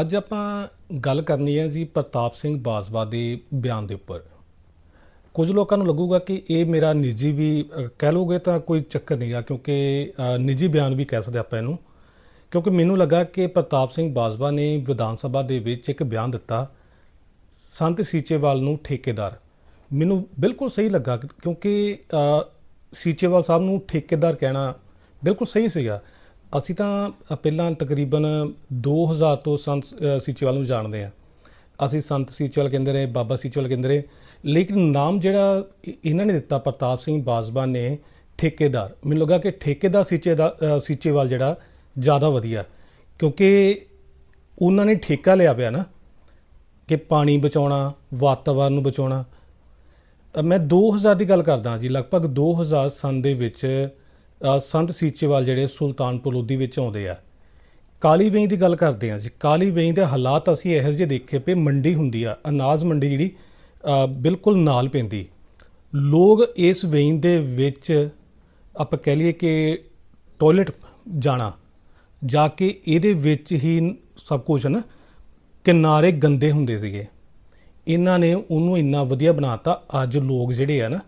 ਅੱਜ ਆਪਾਂ ਗੱਲ ਕਰਨੀ ਹੈ ਜੀ ਪ੍ਰਤਾਪ ਸਿੰਘ ਬਾਜਵਾ ਦੇ ਬਿਆਨ ਦੇ ਉੱਪਰ। ਕੁਝ ਲੋਕਾਂ ਨੂੰ ਲੱਗੂਗਾ ਕਿ ਇਹ ਮੇਰਾ ਨਿੱਜੀ ਵੀ ਕਹਿ ਲੋਗੇ ਤਾਂ ਕੋਈ ਚੱਕਰ ਨਹੀਂਗਾ, ਕਿਉਂਕਿ ਨਿੱਜੀ ਬਿਆਨ ਵੀ ਕਹਿ ਸਕਦੇ ਆਪਾਂ ਇਹਨੂੰ। ਕਿਉਂਕਿ ਮੈਨੂੰ ਲੱਗਾ ਕਿ ਪ੍ਰਤਾਪ ਸਿੰਘ ਬਾਜਵਾ ਨੇ ਵਿਧਾਨ ਸਭਾ ਦੇ ਵਿੱਚ ਇੱਕ ਬਿਆਨ ਦਿੱਤਾ, ਸੰਤ ਸੀਚੇਵਾਲ ਨੂੰ ਠੇਕੇਦਾਰ। ਮੈਨੂੰ ਬਿਲਕੁਲ ਸਹੀ ਲੱਗਾ, ਕਿਉਂਕਿ ਸੀਚੇਵਾਲ ਸਾਹਿਬ ਨੂੰ ਠੇਕੇਦਾਰ ਕਹਿਣਾ ਬਿਲਕੁਲ ਸਹੀ ਸੀਗਾ। ਅਸੀਂ ਤਾਂ ਪਹਿਲਾਂ ਤਕਰੀਬਨ 2000 ਤੋਂ ਸੰਤ ਸੀਚੇਵਾਲ ਨੂੰ ਜਾਣਦੇ ਆ ਅਸੀਂ ਸੰਤ ਸੀਚੇਵਾਲ ਕਹਿੰਦੇ ਰਹੇ ਬਾਬਾ ਸੀਚੇਵਾਲ ਕਹਿੰਦੇ ਰਹੇ। ਲੇਕਿਨ ਨਾਮ ਜਿਹੜਾ ਇਹਨਾਂ ਨੇ ਦਿੱਤਾ ਪ੍ਰਤਾਪ ਸਿੰਘ ਬਾਜਵਾ ਨੇ ਠੇਕੇਦਾਰ। ਮੈਨੂੰ ਲੱਗਾ ਕਿ ਠੇਕੇਦਾਰ ਸੀਚੇ ਦਾ ਸੀਚੇਵਾਲ ਜਿਹੜਾ ਜ਼ਿਆਦਾ ਵਧੀਆ। ਕਿਉਂਕਿ ਉਹਨਾਂ ਨੇ ਠੇਕਾ ਲਿਆ ਪਿਆ ਨਾ ਕਿ ਪਾਣੀ ਬਚਾਉਣਾ ਵਾਤਾਵਰਨ ਨੂੰ ਬਚਾਉਣਾ। ਅ, ਮੈਂ 2000 ਦੀ ਗੱਲ ਕਰਦਾ ਜੀ ਲਗਭਗ 2000 ਸੰਨ ਦੇ ਵਿੱਚ ਸੰਤ ਸੀਚੇਵਾਲ ਜਿਹੜੇ ਸੁਲਤਾਨਪੁਰ ਲੋਧੀ ਵਿੱਚ ਆਉਂਦੇ ਆ। ਕਾਲੀ ਵੇਈ ਦੀ ਗੱਲ ਕਰਦੇ ਆ ਜੀ। ਕਾਲੀ ਵੇਈ ਦੇ ਹਾਲਾਤ ਅਸੀਂ ਇਹੋ ਜਿਹੇ ਦੇਖੇ ਪਏ, ਮੰਡੀ ਹੁੰਦੀ ਆ, ਅਨਾਜ ਮੰਡੀ ਜਿਹੜੀ ਬਿਲਕੁਲ ਨਾਲ ਪੈਂਦੀ। ਲੋਕ ਇਸ ਵੇਈ ਦੇ ਵਿੱਚ, ਆਪਾਂ ਕਹਿ ਲਈਏ ਕਿ ਟਾਇਲਟ ਜਾਣਾ, ਜਾ ਕੇ ਇਹਦੇ ਵਿੱਚ ਹੀ ਸਭ ਕੁਝ ਨਾ, ਕਿਨਾਰੇ ਗੰਦੇ ਹੁੰਦੇ ਸੀਗੇ। ਇਹਨਾਂ ਨੇ ਉਹਨੂੰ ਇੰਨਾ ਵਧੀਆ ਬਣਾਤਾ, ਅੱਜ ਲੋਕ ਜਿਹੜੇ ਆ ਨਾ,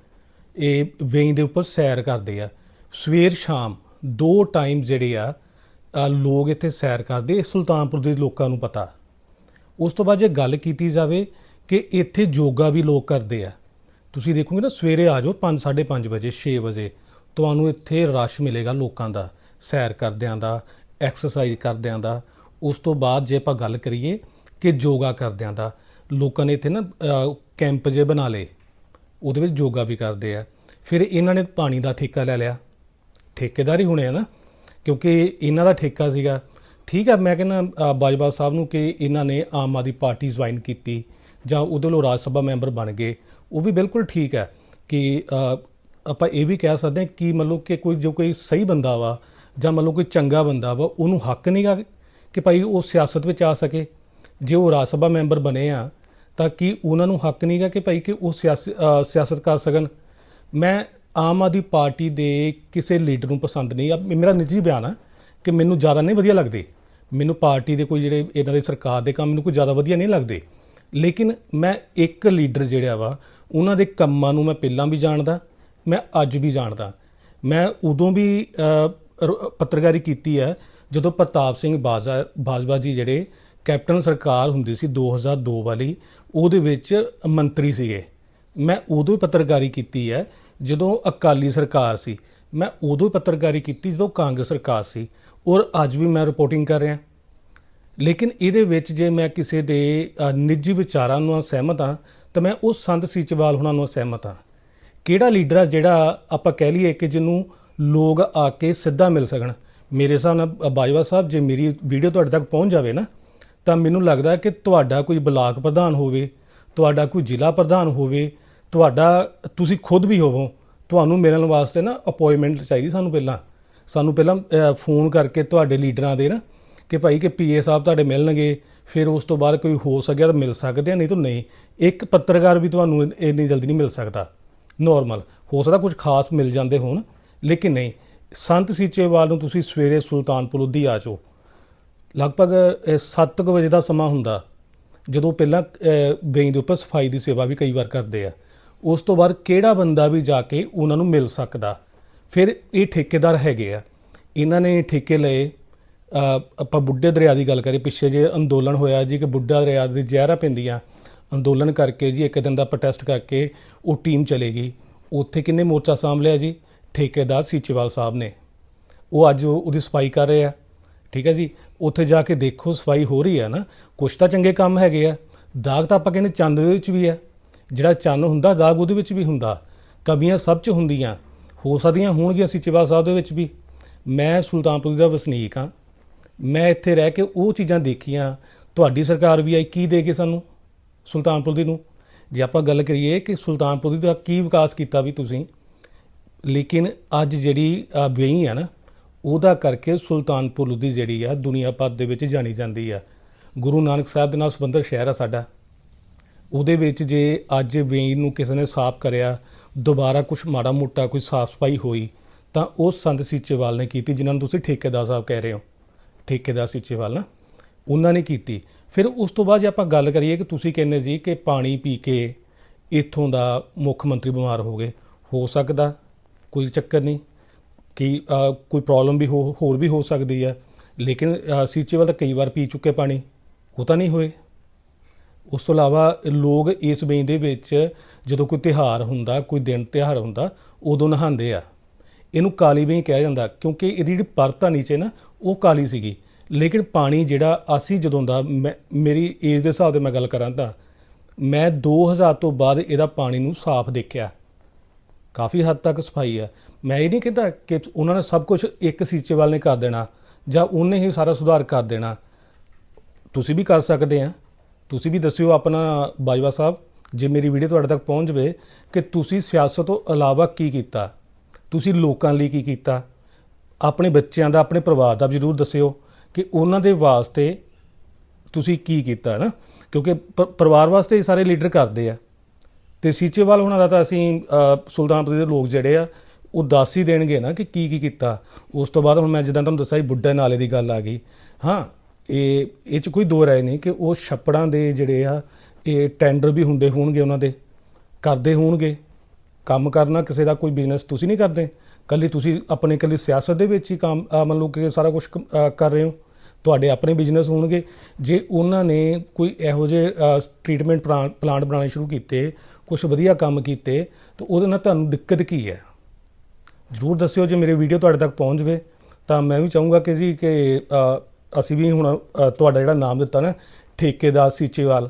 ਇਹ ਵੇਈ ਦੇ ਉੱਪਰ ਸੈਰ ਕਰਦੇ ਆ। ਸਵੇਰ ਸ਼ਾਮ ਦੋ ਟਾਈਮ ਜਿਹੜੇ ਆ ਲੋਕ ਇੱਥੇ ਸੈਰ ਕਰਦੇ, ਸੁਲਤਾਨਪੁਰ ਦੇ ਲੋਕਾਂ ਨੂੰ ਪਤਾ। ਉਸ ਤੋਂ ਬਾਅਦ ਜੇ ਗੱਲ ਕੀਤੀ ਜਾਵੇ ਕਿ ਇੱਥੇ ਯੋਗਾ ਵੀ ਲੋਕ ਕਰਦੇ ਆ, ਤੁਸੀਂ ਦੇਖੋਗੇ ਨਾ, ਸਵੇਰੇ ਆ ਜਾਓ 5 5:30 ਵਜੇ 6 ਵਜੇ, ਤੁਹਾਨੂੰ ਇੱਥੇ ਰਸ਼ ਮਿਲੇਗਾ ਲੋਕਾਂ ਦਾ, ਸੈਰ ਕਰਦਿਆਂ ਦਾ ਐਕਸਰਸਾਈਜ਼ ਕਰਦਿਆਂ ਦਾ। ਉਸ ਤੋਂ ਬਾਅਦ ਜੇ ਆਪਾਂ ਗੱਲ ਕਰੀਏ ਕਿ ਯੋਗਾ ਕਰਦਿਆਂ ਦਾ, ਲੋਕਾਂ ਨੇ ਇੱਥੇ ਨਾ ਕੈਂਪ ਜੇ ਬਣਾ ਲਏ, ਉਹਦੇ ਵਿੱਚ ਯੋਗਾ ਵੀ ਕਰਦੇ ਆ। ਫਿਰ ਇਹਨਾਂ ਨੇ ਪਾਣੀ ਦਾ ਠੇਕਾ ਲੈ ਲਿਆ। ਠੇਕੇਦਾਰ ਹੀ ਹੋਣੇ ਆ ਨਾ, ਕਿਉਂਕਿ ਇਹਨਾਂ ਦਾ ਠੇਕਾ ਸੀਗਾ। ਠੀਕ ਹੈ ਮੈਂ ਕਹਿੰਦਾ ਬਾਜਵਾ ਸਾਹਿਬ ਨੂੰ ਕਿ ਇਹਨਾਂ ਨੇ ਆਮ ਆਦਮੀ ਪਾਰਟੀ ਜੁਆਇਨ ਕੀਤੀ, ਜਾਂ ਉਹਦੇ ਲੋ ਰਾਜ ਸਭਾ ਮੈਂਬਰ ਬਣ ਗਏ। ਉਹ ਵੀ ਬਿਲਕੁਲ ਠੀਕ ਹੈ ਕਿ ਆਪਾਂ ਇਹ ਵੀ ਕਹਿ ਸਕਦੇ ਹਾਂ ਕਿ ਮਤਲਬ ਕਿ ਕੋਈ ਜੋ ਕੋਈ ਸਹੀ ਬੰਦਾ ਵਾ, ਜਾਂ ਮਤਲਬ ਕੋਈ ਚੰਗਾ ਬੰਦਾ ਵਾ, ਉਹਨੂੰ ਹੱਕ ਨਹੀਂਗਾ ਕਿ ਭਾਈ ਉਹ ਸਿਆਸਤ ਵਿੱਚ ਆ ਸਕੇ। ਜੇ ਉਹ ਰਾਜ ਸਭਾ ਮੈਂਬਰ ਬਣੇ ਆ, ਤਾਂ ਕਿ ਉਹਨਾਂ ਨੂੰ ਹੱਕ ਨਹੀਂਗਾ ਕਿ ਭਾਈ ਕਿ ਉਹ ਸਿਆਸ- ਸਿਆਸਤ ਕਰ ਸਕਣ? ਮੈਂ ਆਮ ਆਦਮੀ ਪਾਰਟੀ ਦੇ ਕਿਸੇ ਲੀਡਰ ਨੂੰ ਪਸੰਦ ਨਹੀਂ। ਆ ਮੇਰਾ ਨਿੱਜੀ ਬਿਆਨ ਆ ਕਿ ਮੈਨੂੰ ਜ਼ਿਆਦਾ ਨਹੀਂ ਵਧੀਆ ਲੱਗਦੇ। ਮੈਨੂੰ ਪਾਰਟੀ ਦੇ ਕੋਈ ਜਿਹੜੇ ਇਹਨਾਂ ਦੇ ਸਰਕਾਰ ਦੇ ਕੰਮ ਨੂੰ ਕੋਈ ਜ਼ਿਆਦਾ ਵਧੀਆ ਨਹੀਂ ਲੱਗਦੇ। ਲੇਕਿਨ ਮੈਂ ਇੱਕ ਲੀਡਰ ਜਿਹੜਾ ਵਾ, ਉਹਨਾਂ ਦੇ ਕੰਮਾਂ ਨੂੰ ਮੈਂ ਪਹਿਲਾਂ ਵੀ ਜਾਣਦਾ, ਮੈਂ ਅੱਜ ਵੀ ਜਾਣਦਾ। ਮੈਂ ਉਦੋਂ ਵੀ ਪੱਤਰਕਾਰੀ ਕੀਤੀ ਹੈ, ਜਦੋਂ ਪ੍ਰਤਾਪ ਸਿੰਘ ਬਾਜਾ, ਬਾਜਵਾ ਜੀ ਜਿਹੜੇ ਕੈਪਟਨ ਸਰਕਾਰ ਹੁੰਦੀ ਸੀ 2002 ਵਾਲੀ, ਉਹਦੇ ਵਿੱਚ ਮੰਤਰੀ ਸੀਗੇ। ਮੈਂ ਉਦੋਂ ਵੀ ਪੱਤਰਕਾਰੀ ਕੀਤੀ ਹੈ ਜਦੋਂ ਅਕਾਲੀ ਸਰਕਾਰ ਸੀ, ਮੈਂ ਉਦੋਂ ਪੱਤਰਕਾਰੀ ਕੀਤੀ ਜਦੋਂ ਕਾਂਗਰਸ ਸਰਕਾਰ ਸੀ, ਔਰ ਅੱਜ ਵੀ ਮੈਂ ਰਿਪੋਰਟਿੰਗ ਕਰ ਰਿਹਾ। ਲੇਕਿਨ ਇਹਦੇ ਵਿੱਚ ਜੇ ਮੈਂ ਕਿਸੇ ਦੇ ਨਿੱਜੀ ਵਿਚਾਰਾਂ ਨੂੰ ਸਹਿਮਤ ਹਾਂ, ਤਾਂ ਮੈਂ ਉਸ ਸੰਤ ਸੀਚਵਾਲ ਹੁਣਾਂ ਨੂੰ ਸਹਿਮਤ ਹਾਂ। ਕਿਹੜਾ ਲੀਡਰ ਆ ਜਿਹੜਾ ਆਪਾਂ ਕਹਿ ਲਈਏ ਕਿ ਜਿਹਨੂੰ ਲੋਕ ਆ ਕੇ ਸਿੱਧਾ ਮਿਲ ਸਕਣ? ਮੇਰੇ ਹਿਸਾਬ ਨਾਲ ਬਾਜਵਾ ਸਾਹਿਬ, ਜੇ ਮੇਰੀ ਵੀਡੀਓ ਤੁਹਾਡੇ ਤੱਕ ਪਹੁੰਚ ਜਾਵੇ ਨਾ, ਤਾਂ ਮੈਨੂੰ ਲੱਗਦਾ ਕਿ ਤੁਹਾਡਾ ਕੋਈ ਬਲਾਕ ਪ੍ਰਧਾਨ ਹੋਵੇ, ਤੁਹਾਡਾ ਕੋਈ ਜ਼ਿਲ੍ਹਾ ਪ੍ਰਧਾਨ ਹੋਵੇ ਤੁਹਾਡਾ, ਤੁਸੀਂ ਖੁਦ ਵੀ ਹੋਵੋ, ਤੁਹਾਨੂੰ ਮਿਲਣ ਵਾਸਤੇ ਨਾ ਅਪਾਇੰਟਮੈਂਟ ਚਾਹੀਦੀ ਸਾਨੂੰ ਪਹਿਲਾਂ। ਸਾਨੂੰ ਪਹਿਲਾਂ ਫੋਨ ਕਰਕੇ ਤੁਹਾਡੇ ਲੀਡਰਾਂ ਦੇ ਨਾ ਕਿ ਭਾਈ ਕਿ ਪੀਏ ਸਾਹਿਬ ਤੁਹਾਡੇ ਮਿਲਣਗੇ, ਫਿਰ ਉਸ ਤੋਂ ਬਾਅਦ ਕੋਈ ਹੋ ਸਕਿਆ ਤਾਂ ਮਿਲ ਸਕਦੇ ਆ, ਨਹੀਂ ਤਾਂ ਨਹੀਂ। ਇੱਕ ਪੱਤਰਕਾਰ ਵੀ ਤੁਹਾਨੂੰ ਇੰਨੀ ਜਲਦੀ ਨਹੀਂ ਮਿਲ ਸਕਦਾ। ਨਾਰਮਲ ਹੋ ਸਕਦਾ ਕੁਝ ਖਾਸ ਮਿਲ ਜਾਂਦੇ ਹੋਣ, ਲੇਕਿਨ ਨਹੀਂ। ਸੰਤ ਸੀਚੇਵਾਲ ਨੂੰ ਤੁਸੀਂ ਸਵੇਰੇ ਸੁਲਤਾਨਪੁਰ ਲੋਧੀ ਆ ਜਾਓ। ਲਗਭਗ 7 ਵਜੇ ਦਾ ਸਮਾਂ ਹੁੰਦਾ, ਜਦੋਂ ਪਹਿਲਾਂ ਬੇਈ ਦੇ ਉੱਪਰ ਸਫ਼ਾਈ ਦੀ ਸੇਵਾ ਵੀ ਕਈ ਵਾਰ ਕਰਦੇ ਆ। ਉਸ ਤੋਂ ਬਾਅਦ ਕਿਹੜਾ ਬੰਦਾ ਵੀ ਜਾ ਕੇ ਉਹਨਾਂ ਨੂੰ ਮਿਲ ਸਕਦਾ? ਫਿਰ ਇਹ ਠੇਕੇਦਾਰ ਹੈਗੇ ਆ। ਇਹਨਾਂ ਨੇ ਠੇਕੇ ਲਏ। ਆਪਾਂ ਬੁੱਢੇ ਦਰਿਆ ਦੀ ਗੱਲ ਕਰੀ ਪਿੱਛੇ ਜੇ ਅੰਦੋਲਨ ਹੋਇਆ ਜੀ ਕਿ ਬੁੱਢਾ ਦਰਿਆ ਦੀ ਜ਼ਹਿਰਾਂ ਪੈਂਦੀਆਂ, ਅੰਦੋਲਨ ਕਰਕੇ ਜੀ ਇੱਕ ਦਿਨ ਦਾ ਪ੍ਰੋਟੈਸਟ ਕਰਕੇ ਉਹ ਟੀਮ ਚਲੇ ਗਈ। ਉੱਥੇ ਕਿੰਨੇ ਮੋਰਚਾ ਸਾਂਭ ਲਿਆ ਜੀ? ਠੇਕੇਦਾਰ ਸੀਚੇਵਾਲ ਸਾਹਿਬ ਨੇ। ਉਹ ਅੱਜ ਉਹਦੀ ਸਫ਼ਾਈ ਕਰ ਰਹੇ ਆ। ਠੀਕ ਹੈ ਜੀ? ਉੱਥੇ ਜਾ ਕੇ ਦੇਖੋ ਸਫ਼ਾਈ ਹੋ ਰਹੀ ਹੈ ਨਾ। ਕੁਛ ਤਾਂ ਚੰਗੇ ਕੰਮ ਹੈਗੇ ਆ। ਦਾਗ ਤਾਂ ਆਪਾਂ ਕਹਿੰਦੇ ਚੰਦ ਦੇ ਵਿੱਚ ਵੀ ਹੈ ਜਿਹੜਾ ਚੰਨ ਹੁੰਦਾ, ਦਾਗ ਉਹਦੇ ਵਿੱਚ ਵੀ ਹੁੰਦਾ। ਕਮੀਆਂ ਸਭ 'ਚ ਹੁੰਦੀਆਂ। ਹੋ ਸਕਦੀਆਂ ਹੋਣਗੀਆਂ ਸੀਚੇਵਾਲ ਸਾਹਿਬ ਦੇ ਵਿੱਚ ਵੀ। ਮੈਂ ਸੁਲਤਾਨਪੁਰ ਦਾ ਵਸਨੀਕ ਹਾਂ। ਮੈਂ ਇੱਥੇ ਰਹਿ ਕੇ ਉਹ ਚੀਜ਼ਾਂ ਦੇਖੀਆਂ। ਤੁਹਾਡੀ ਸਰਕਾਰ ਵੀ ਆਈ, ਕੀ ਦੇ ਕੇ ਸਾਨੂੰ ਸੁਲਤਾਨਪੁਰ ਦੀ ਨੂੰ? ਜੇ ਆਪਾਂ ਗੱਲ ਕਰੀਏ ਕਿ ਸੁਲਤਾਨਪੁਰ ਦਾ ਕੀ ਵਿਕਾਸ ਕੀਤਾ ਵੀ ਤੁਸੀਂ, ਲੇਕਿਨ ਅੱਜ ਜਿਹੜੀ ਬੇਈ ਆ ਨਾ, ਉਹਦਾ ਕਰਕੇ ਸੁਲਤਾਨਪੁਰ ਲੋਧੀ ਜਿਹੜੀ ਆ ਦੁਨੀਆ ਭਰ ਦੇ ਵਿੱਚ ਜਾਣੀ ਜਾਂਦੀ ਆ। ਗੁਰੂ ਨਾਨਕ ਸਾਹਿਬ ਦੇ ਨਾਲ ਸੰਬੰਧਿਤ ਸ਼ਹਿਰ ਆ ਸਾਡਾ। ਉਹਦੇ ਵਿੱਚ ਜੇ ਅੱਜ ਵੇਈ ਨੂੰ ਕਿਸੇ ਨੇ ਸਾਫ਼ ਕਰਿਆ, ਦੁਬਾਰਾ ਕੁਝ ਮਾੜਾ ਮੋਟਾ ਕੋਈ ਸਾਫ਼ ਸਫ਼ਾਈ ਹੋਈ, ਤਾਂ ਉਹ ਸੰਤ ਸੀਚੇਵਾਲ ਨੇ ਕੀਤੀ, ਜਿਨ੍ਹਾਂ ਨੂੰ ਤੁਸੀਂ ਠੇਕੇਦਾਰ ਸਾਹਿਬ ਕਹਿ ਰਹੇ ਹੋ। ਠੇਕੇਦਾਰ ਸੀਚੇਵਾਲ ਨਾ, ਉਹਨਾਂ ਨੇ ਕੀਤੀ। ਫਿਰ ਉਸ ਤੋਂ ਬਾਅਦ ਜੇ ਆਪਾਂ ਗੱਲ ਕਰੀਏ ਕਿ ਤੁਸੀਂ ਕਹਿੰਦੇ ਜੀ ਕਿ ਪਾਣੀ ਪੀ ਕੇ ਇੱਥੋਂ ਦਾ ਮੁੱਖ ਮੰਤਰੀ ਬਿਮਾਰ ਹੋ ਗਏ, ਹੋ ਸਕਦਾ, ਕੋਈ ਚੱਕਰ ਨਹੀਂ ਕਿ ਕੋਈ ਪ੍ਰੋਬਲਮ ਵੀ ਹੋ, ਹੋਰ ਵੀ ਹੋ ਸਕਦੀ ਹੈ ਲੇਕਿਨ ਸੀਚੇਵਾਲ ਤਾਂ ਕਈ ਵਾਰ ਪੀ ਚੁੱਕੇ ਪਾਣੀ, ਉਹ ਤਾਂ ਨਹੀਂ ਹੋਏ। ਉਸ ਤੋਂ ਇਲਾਵਾ ਲੋਕ ਇਸ ਵੇਈ ਦੇ ਵਿੱਚ ਜਦੋਂ ਕੋਈ ਤਿਹਾਰ ਹੁੰਦਾ, ਕੋਈ ਦਿਨ ਤਿਹਾਰ ਹੁੰਦਾ, ਉਦੋਂ ਨਹਾਉਂਦੇ ਆ। ਇਹਨੂੰ ਕਾਲੀ ਵੇਈ ਕਿਹਾ ਜਾਂਦਾ, ਕਿਉਂਕਿ ਇਹਦੀ ਜਿਹੜੀ ਪਰਤ ਆ ਨੀਚੇ ਨਾ, ਉਹ ਕਾਲੀ ਸੀਗੀ। ਲੇਕਿਨ ਪਾਣੀ ਜਿਹੜਾ ਅਸੀਂ ਜਦੋਂ ਦਾ, ਮੈਂ- ਮੇਰੀ ਏਜ ਦੇ ਹਿਸਾਬ ਤੇ ਮੈਂ ਗੱਲ ਕਰਾਂ ਤਾਂ, ਮੈਂ 2000 ਤੋਂ ਬਾਅਦ ਇਹਦਾ ਪਾਣੀ ਨੂੰ ਸਾਫ਼ ਦੇਖਿਆ। ਕਾਫੀ ਹੱਦ ਤੱਕ ਸਫ਼ਾਈ ਆ। ਮੈਂ ਇਹ ਨਹੀਂ ਕਹਿੰਦਾ ਕਿ ਉਹਨਾਂ ਨੇ ਸਭ ਕੁਝ ਇੱਕ ਸੀਚੇ ਸੀਚੇਵਾਲ ਨੇ ਕਰ ਦੇਣਾ, ਜਾਂ ਉਹਨੇ ਹੀ ਸਾਰਾ ਸੁਧਾਰ ਕਰ ਦੇਣਾ। ਤੁਸੀਂ ਵੀ ਕਰ ਸਕਦੇ ਆ। ਤੁਸੀਂ ਵੀ ਦੱਸਿਓ ਆਪਣਾ ਬਾਜਵਾ ਸਾਹਿਬ, ਜੇ ਮੇਰੀ ਵੀਡੀਓ ਤੁਹਾਡੇ ਤੱਕ ਪਹੁੰਚ ਜਵੇ ਕਿ ਤੁਸੀਂ ਸਿਆਸਤ ਤੋਂ ਇਲਾਵਾ ਕੀ ਕੀਤਾ? ਤੁਸੀਂ ਲੋਕਾਂ ਲਈ ਕੀ ਕੀਤਾ? ਆਪਣੇ ਬੱਚਿਆਂ ਦਾ, ਆਪਣੇ ਪਰਿਵਾਰ ਦਾ ਵੀ ਜ਼ਰੂਰ ਦੱਸਿਓ ਕਿ ਉਹਨਾਂ ਦੇ ਵਾਸਤੇ ਤੁਸੀਂ ਕੀ ਕੀਤਾ, ਹੈ ਨਾ? ਕਿਉਂਕਿ ਪਰਿਵਾਰ ਵਾਸਤੇ ਇਹ ਸਾਰੇ ਲੀਡਰ ਕਰਦੇ ਆ। ਤੇ ਸੀਚੇਵਾਲ ਉਹਨਾਂ ਦਾ ਤਾਂ ਅਸੀਂ ਸੁਲਤਾਨਪੁਰ ਦੇ ਲੋਕ ਜਿਹੜੇ ਆ, ਉਹ ਦੱਸ ਹੀ ਦੇਣਗੇ ਨਾ ਕਿ ਕੀ ਕੀ ਕੀਤਾ। ਉਸ ਤੋਂ ਬਾਅਦ ਹੁਣ ਮੈਂ ਜਿੱਦਾਂ ਤੁਹਾਨੂੰ ਦੱਸਿਆ ਸੀ, ਬੁੱਢਾ ਨਾਲੇ ਦੀ ਗੱਲ ਆ ਗਈ। ਹਾਂ ਇਹ ਇਹ ਚ ਕੋਈ ਦੋ ਰਾਏ ਨਹੀਂ ਕਿ ਉਹ ਛੱਪੜਾਂ ਦੇ ਜਿਹੜੇ ਆ ਇਹ ਟੈਂਡਰ ਵੀ ਹੁੰਦੇ ਹੋਣਗੇ ਉਹਨਾਂ ਦੇ ਕਰਦੇ ਹੋਣਗੇ। ਕੰਮ ਕਰਨਾ ਕਿਸੇ ਦਾ ਕੋਈ ਬਿਜ਼ਨਸ ਤੁਸੀਂ ਨਹੀਂ ਕਰਦੇ। ਕੱਲੀ ਤੁਸੀਂ ਆਪਣੇ ਕੱਲੀ ਸਿਆਸਤ ਦੇ ਵਿੱਚ ਹੀ ਕੰਮ ਅ, ਮੰਨ ਲਓ ਕਿ ਸਾਰਾ ਕੁਝ ਕਰ ਰਹੇ ਹੋ। ਤੁਹਾਡੇ ਆਪਣੇ ਬਿਜ਼ਨਸ ਹੋਣਗੇ। ਜੇ ਉਹਨਾਂ ਨੇ ਕੋਈ ਇਹੋ ਜਿਹੇ ਟ੍ਰੀਟਮੈਂਟ ਪਲਾਂਟ ਬਣਾਉਣੇ ਸ਼ੁਰੂ ਕੀਤੇ ਕੁਝ ਵਧੀਆ ਕੰਮ ਕੀਤੇ ਤਾਂ ਉਹਦੇ ਨਾਲ ਤੁਹਾਨੂੰ ਦਿੱਕਤ ਕੀ ਹੈ? ਜਰੂਰ ਦੱਸਿਓ ਜੇ ਮੇਰੇ ਵੀਡੀਓ ਤੁਹਾਡੇ ਤੱਕ ਪਹੁੰਚ ਜਵੇ। ਤਾਂ ਮੈਂ ਵੀ ਚਾਹੂੰਗਾ ਕਿ ਜੀ ਕਿ ਅਸੀਂ ਵੀ ਹੁਣ ਅ, ਤੁਹਾਡਾ ਜਿਹੜਾ ਨਾਮ ਦਿੱਤਾ ਨਾ ਠੇਕੇਦਾਰ ਸੀਚੇਵਾਲ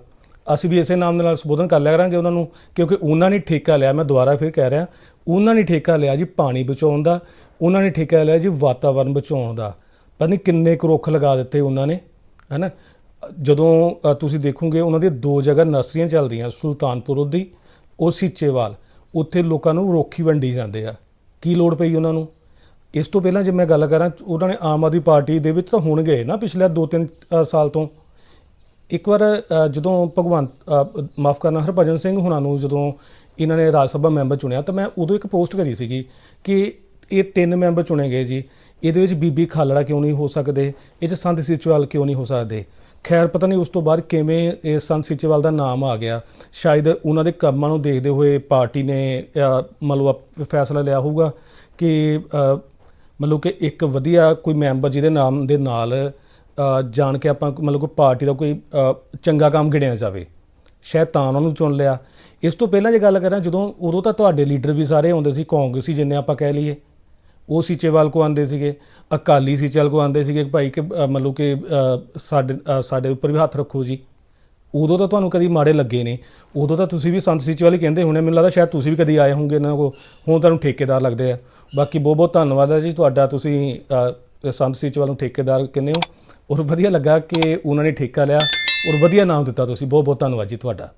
ਅਸੀਂ ਵੀ ਇਸੇ ਨਾਮ ਦੇ ਨਾਲ ਸੰਬੋਧਨ ਕਰ ਲਿਆ ਕਰਾਂਗੇ ਉਹਨਾਂ ਨੂੰ ਕਿਉਂਕਿ ਉਹਨਾਂ ਨੇ ਠੇਕਾ ਲਿਆ ਮੈਂ ਦੁਬਾਰਾ ਫਿਰ ਕਹਿ ਰਿਹਾ ਉਹਨਾਂ ਨੇ ਠੇਕਾ ਲਿਆ ਜੀ ਪਾਣੀ ਬਚਾਉਣ ਦਾ ਉਹਨਾਂ ਨੇ ਠੇਕਾ ਲਿਆ ਜੀ ਵਾਤਾਵਰਣ ਬਚਾਉਣ ਦਾ। ਪਤਾ ਨਹੀਂ ਕਿੰਨੇ ਕੁ ਰੁੱਖ ਲਗਾ ਦਿੱਤੇ ਉਹਨਾਂ ਨੇ ਹੈਨਾ? ਜਦੋਂ ਅ, ਤੁਸੀਂ ਦੇਖੋਗੇ ਉਹਨਾਂ ਦੀਆਂ ਦੋ ਜਗ੍ਹਾ ਨਰਸਰੀਆਂ ਚੱਲਦੀਆਂ ਸੁਲਤਾਨਪੁਰ ਦੀ ਉਹ ਸੀਚੇਵਾਲ ਉੱਥੇ ਲੋਕਾਂ ਨੂੰ ਰੋਖੀ ਵੰਡੀ ਜਾਂਦੇ ਆ। ਕੀ ਲੋੜ ਪਈ ਉਹਨਾਂ ਨੂੰ? ਇਸ ਤੋਂ ਪਹਿਲਾਂ ਜੇ ਮੈਂ ਗੱਲ ਕਰਾਂ ਉਹਨਾਂ ਨੇ ਆਮ ਆਦਮੀ ਪਾਰਟੀ ਦੇ ਵਿੱਚ ਤਾਂ ਹੁਣ ਗਏ ਨਾ ਪਿਛਲੇ 2-3 ਸਾਲ ਤੋਂ। ਇੱਕ ਵਾਰ ਜਦੋਂ ਭਗਵੰਤ ਮਾਫ ਕਰਨਾ ਹਰਭਜਨ ਸਿੰਘ ਹੁਣਾਂ ਨੂੰ ਜਦੋਂ ਇਹਨਾਂ ਨੇ ਰਾਜ ਸਭਾ ਮੈਂਬਰ ਚੁਣਿਆ ਤਾਂ ਮੈਂ ਉਦੋਂ ਇੱਕ ਪੋਸਟ ਕਰੀ ਸੀਗੀ ਕਿ ਇਹ ਤਿੰਨ ਮੈਂਬਰ ਚੁਣੇ ਗਏ ਜੀ। ਇਹਦੇ ਵਿੱਚ ਬੀਬੀ ਖਾਲੜਾ ਕਿਉਂ ਨਹੀਂ ਹੋ ਸਕਦੇ? ਇਹ ਚ ਸੰਤ ਸੀਚੇਵਾਲ ਕਿਉਂ ਨਹੀਂ ਹੋ ਸਕਦੇ? ਖੈਰ ਪਤਾ ਨਹੀਂ ਉਸ ਤੋਂ ਬਾਅਦ ਕਿਵੇਂ ਇਹ ਸੰਤ ਸੀਚੇਵਾਲ ਦਾ ਨਾਮ ਆ ਗਿਆ। ਸ਼ਾਇਦ ਉਹਨਾਂ ਦੇ ਕੰਮਾਂ ਨੂੰ ਦੇਖਦੇ ਹੋਏ ਪਾਰਟੀ ਨੇ ਅ, ਮਤਲਬ ਫੈਸਲਾ ਲਿਆ ਹੋਊਗਾ ਕਿ ਮਤਲਬ ਕਿ ਇੱਕ ਵਧੀਆ ਕੋਈ ਮੈਂਬਰ ਜਿਹਦੇ ਨਾਮ ਦੇ ਨਾਲ ਜਾਣ ਕੇ ਆਪਾਂ ਮਤਲਬ ਕੋਈ ਪਾਰਟੀ ਦਾ ਕੋਈ ਚੰਗਾ ਕੰਮ ਗਿਣਿਆ ਜਾਵੇ। ਸ਼ਾਇਦ ਤਾਂ ਉਹਨਾਂ ਨੂੰ ਚੁਣ ਲਿਆ। ਇਸ ਤੋਂ ਪਹਿਲਾਂ ਜੇ ਗੱਲ ਕਰਾਂ, ਜਦੋਂ ਉਦੋਂ ਤਾਂ ਤੁਹਾਡੇ ਲੀਡਰ ਵੀ ਸਾਰੇ ਆਉਂਦੇ ਸੀ, ਕਾਂਗਰਸੀ ਜਿੰਨੇ ਆਪਾਂ ਕਹਿ ਲਈਏ। ਉਹ ਸੀਚੇਵਾਲ ਕੋ ਆਂਦੇ ਸੀਗੇ, ਅਕਾਲੀ ਸੀਚੇਵਾਲ ਕੋ ਆਂਦੇ ਸੀਗੇ ਭਾਈ ਕਿ ਮਤਲਬ ਕਿ ਸਾਡੇ ਸਾਡੇ ਉੱਪਰ ਵੀ ਹੱਥ ਰੱਖੋ ਜੀ। ਉਦੋਂ ਤਾਂ ਤੁਹਾਨੂੰ ਕਦੀ ਮਾੜੇ ਲੱਗੇ ਨੇ। ਉਦੋਂ ਤਾਂ ਤੁਸੀਂ ਵੀ ਸੰਤ ਸੀਚੇਵਾਲ ਵਾਲੇ ਕਹਿੰਦੇ ਹੋਣੇ ਮੈਨੂੰ ਲੱਗਦਾ ਸ਼ਾਇਦ ਤੁਸੀਂ ਵੀ ਕਦੀ ਆਏ ਹੋਵੋਗੇ ਇਹਨਾਂ ਕੋਲ। ਹੁਣ ਤੁਹਾਨੂੰ ਠੇਕੇਦਾਰ ਲੱਗਦੇ ਆ। ਬਾਕੀ ਬਹੁਤ ਬਹੁਤ ਧੰਨਵਾਦ ਹੈ ਜੀ ਤੁਹਾਡਾ ਤੁਸੀਂ ਅ, ਸੰਤ ਸੀਚੇਵਾਲ ਨੂੰ ਠੇਕੇਦਾਰ ਕਹਿੰਦੇ ਹੋ। ਔਰ ਵਧੀਆ ਲੱਗਾ ਕਿ ਉਹਨਾਂ ਨੇ ਠੇਕਾ ਲਿਆ। ਔਰ ਵਧੀਆ ਨਾਮ ਦਿੱਤਾ ਤੁਸੀਂ। ਬਹੁਤ ਬਹੁਤ ਧੰਨਵਾਦ ਜੀ ਤੁਹਾਡਾ।